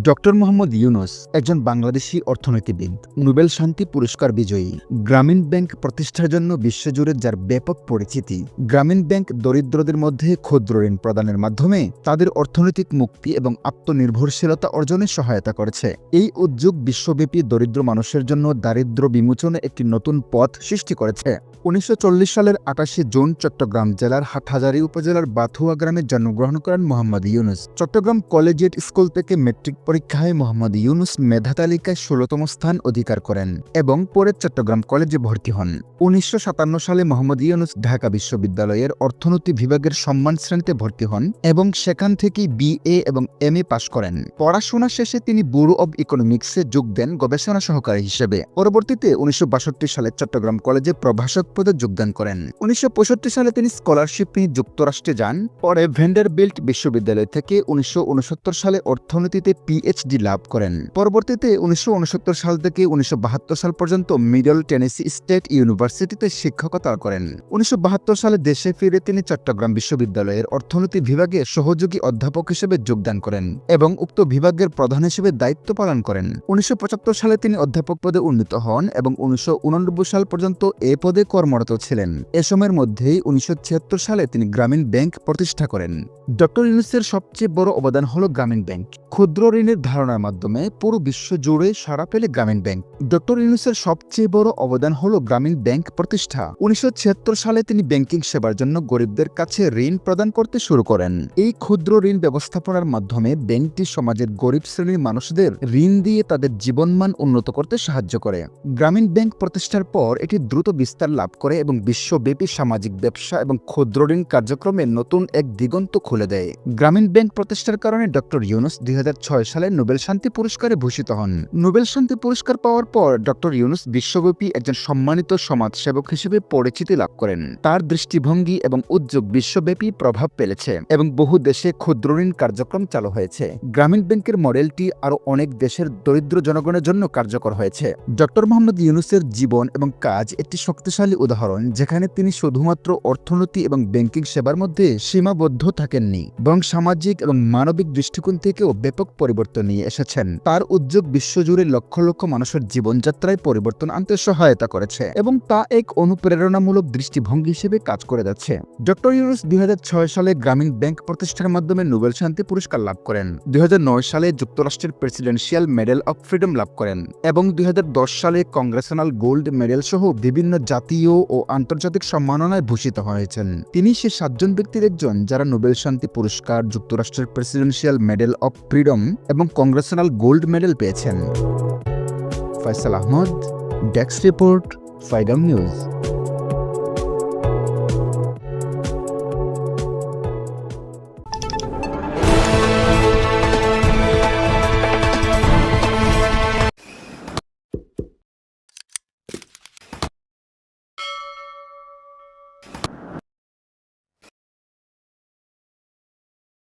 Doctor Mohammad Yunus একজন বাংলাদেশি অর্থনীতিবিদ, Nobel শান্তি পুরস্কার বিজয়ী। গ্রামীণ ব্যাংক প্রতিষ্ঠার জন্য বিশ্বজুড়ে যার ব্যাপক পরিচিতি, গ্রামীণ ব্যাংক দরিদ্রদের মধ্যে ক্ষুদ্র ঋণ প্রদানের মাধ্যমে তাদের অর্থনৈতিক মুক্তি এবং আত্মনির্ভরশীলতা অর্জনে সহায়তা করেছে। এই উদ্যোগ বিশ্বব্যাপী দরিদ্র মানুষের জন্য দারিদ্র্য বিমোচনে একটি নতুন পথ সৃষ্টি করেছে। উনিশশো চল্লিশ সালের আটাশে জুন চট্টগ্রাম জেলার হাটহাজারী উপজেলার বাথুয়া গ্রামে জন্মগ্রহণ করেন মোহাম্মদ ইউনুস। চট্টগ্রাম কলেজিয়েট স্কুল থেকে মেট্রিক পরীক্ষায় মোহাম্মদ ইউনুস মেধা তালিকায় ষোলতম স্থান অধিকার করেন এবং পরে চট্টগ্রাম কলেজে ভর্তি হন। উনিশশো সাতান্ন সালে মোহাম্মদ ইউনুস ঢাকা বিশ্ববিদ্যালয়ের অর্থনীতি বিভাগের সম্মান শ্রেণীতে ভর্তি হন এবং সেখান থেকেই বিএ এবং এম এ পাশ করেন। পড়াশোনা শেষে তিনি ব্যুরো অব ইকোনমিক্সে যোগ দেন গবেষণা সহকারী হিসেবে। পরবর্তীতে উনিশশো বাষট্টি সালে চট্টগ্রাম কলেজে প্রভাষক পদে যোগদান করেন। উনিশশো পঁয়ষট্টি সালে তিনি স্কলারশিপ নিয়ে যুক্তরাষ্ট্রে যান। পরে ভেন্ডারবিল্ট বিশ্ববিদ্যালয় থেকে উনিশশো উনসত্তর সালে অর্থনীতিতে পিএইচডি লাভ করেন। পরবর্তীতে উনিশশো উনসত্তর সাল থেকে উনিশশো বাহাত্তর সাল পর্যন্ত মিডল টেনেসি স্টেট ইউনিভার্সিটিতে শিক্ষকতা করেন। উনিশশো বাহাত্তর সালে দেশে ফিরে তিনি চট্টগ্রাম বিশ্ববিদ্যালয়ের অর্থনীতি বিভাগে সহযোগী অধ্যাপক হিসেবে যোগদান করেন এবং উক্ত বিভাগের প্রধান হিসেবে দায়িত্ব পালন করেন। উনিশশো পঁচাত্তর সালে তিনি অধ্যাপক পদে উন্নীত হন এবং উনিশশো সাল পর্যন্ত এ পদে কর্মরত ছিলেন। এ সময়ের মধ্যেই উনিশশো ছিয়াত্তর সালে তিনি গ্রামীণ ব্যাংক প্রতিষ্ঠা করেন। ডক্টর ইউনুসের সবচেয়ে বড় অবদান হল গ্রামীণ ব্যাংক। ক্ষুদ্র ঋণের ধারণার মাধ্যমে পুরো বিশ্ব জুড়ে সারা পেলে গ্রামীণ ব্যাংক। ডক্টর ইউনুসের সবচেয়ে বড় অবদান হল গ্রামীণ ব্যাংক প্রতিষ্ঠা। উনিশশো ছিয়াত্তর সালে তিনি ব্যাংকিং সেবার জন্য গরিবদের কাছে ঋণ প্রদান করতে শুরু করেন। এই ক্ষুদ্র ঋণ ব্যবস্থাপনার মাধ্যমে ব্যাংকটি সমাজের গরিব শ্রেণির মানুষদের ঋণ দিয়ে তাদের জীবনমান উন্নত করতে সাহায্য করে। গ্রামীণ ব্যাংক প্রতিষ্ঠার পর এটি দ্রুত বিস্তার লাভ করে এবং বিশ্বব্যাপী সামাজিক ব্যবসা এবং ক্ষুদ্র ঋণ কার্যক্রমে নতুন এক দিগন্ত খুলে দেয়। গ্রামীণ ব্যাংক প্রতিষ্ঠার কারণে ডক্টর ইউনুস দুই হাজার ছয় সালে নোবেল শান্তি পুরস্কারে ভূষিত হন। নোবেল শান্তি পুরস্কার পাওয়ার পর ডক্টর ইউনুস বিশ্বব্যাপী একজন সম্মানিত সমাজসেবক হিসেবে পরিচিতি লাভ করেন। তার দৃষ্টিভঙ্গি এবং উদ্যোগ বিশ্বব্যাপী প্রভাব ফেলেছে এবং বহু দেশে ক্ষুদ্র ঋণ কার্যক্রম চালু হয়েছে। গ্রামীণ ব্যাংকের মডেলটি আরও অনেক দেশের দরিদ্র জনগণের জন্য কার্যকর হয়েছে। ডক্টর মোহাম্মদ ইউনুসের জীবন এবং কাজ একটি শক্তিশালী উদাহরণ, যেখানে তিনি শুধুমাত্র অর্থনীতি এবং ব্যাংকিং সেবার মধ্যে সীমাবদ্ধ থাকেননি, বরং সামাজিক এবং মানবিক দৃষ্টিকোণ থেকেও ব্যাপক পরিবর্তন নিয়ে এসেছেন। তার উদ্যোগ বিশ্বজুড়ে লক্ষ লক্ষ মানুষের জীবনযাত্রায় পরিবর্তন আনতে সহায়তা করেছে এবং তা এক অনুপ্রেরণামূলক দৃষ্টিভঙ্গি হিসেবে কাজ করে যাচ্ছে। ডক্টর ইউনুস দুই সালে গ্রামীণ ব্যাংক প্রতিষ্ঠার মাধ্যমে নোবেল শান্তি পুরস্কার লাভ করেন। দুই হাজার নয় সালে যুক্তরাষ্ট্রের প্রেসিডেন্সিয়াল মেডেল অব ফ্রিডম লাভ করেন এবং দুই হাজার দশ সালে কংগ্রেশনাল গোল্ড মেডেল সহ বিভিন্ন জাতীয় ও আন্তর্জাতিক সম্মাননায় ভূষিত হয়েছেন। তিনি সে সাতজন ব্যক্তির একজন যারা নোবেল শান্তি পুরস্কার, যুক্তরাষ্ট্রের প্রেসিডেন্সিয়াল মেডেল অব ফ্রিডম এবং কংগ্রেশনাল গোল্ড মেডেল পেয়েছেন। ফয়সাল আহমদ ডেস্ক রিপোর্ট ফাইডাম নিউজ।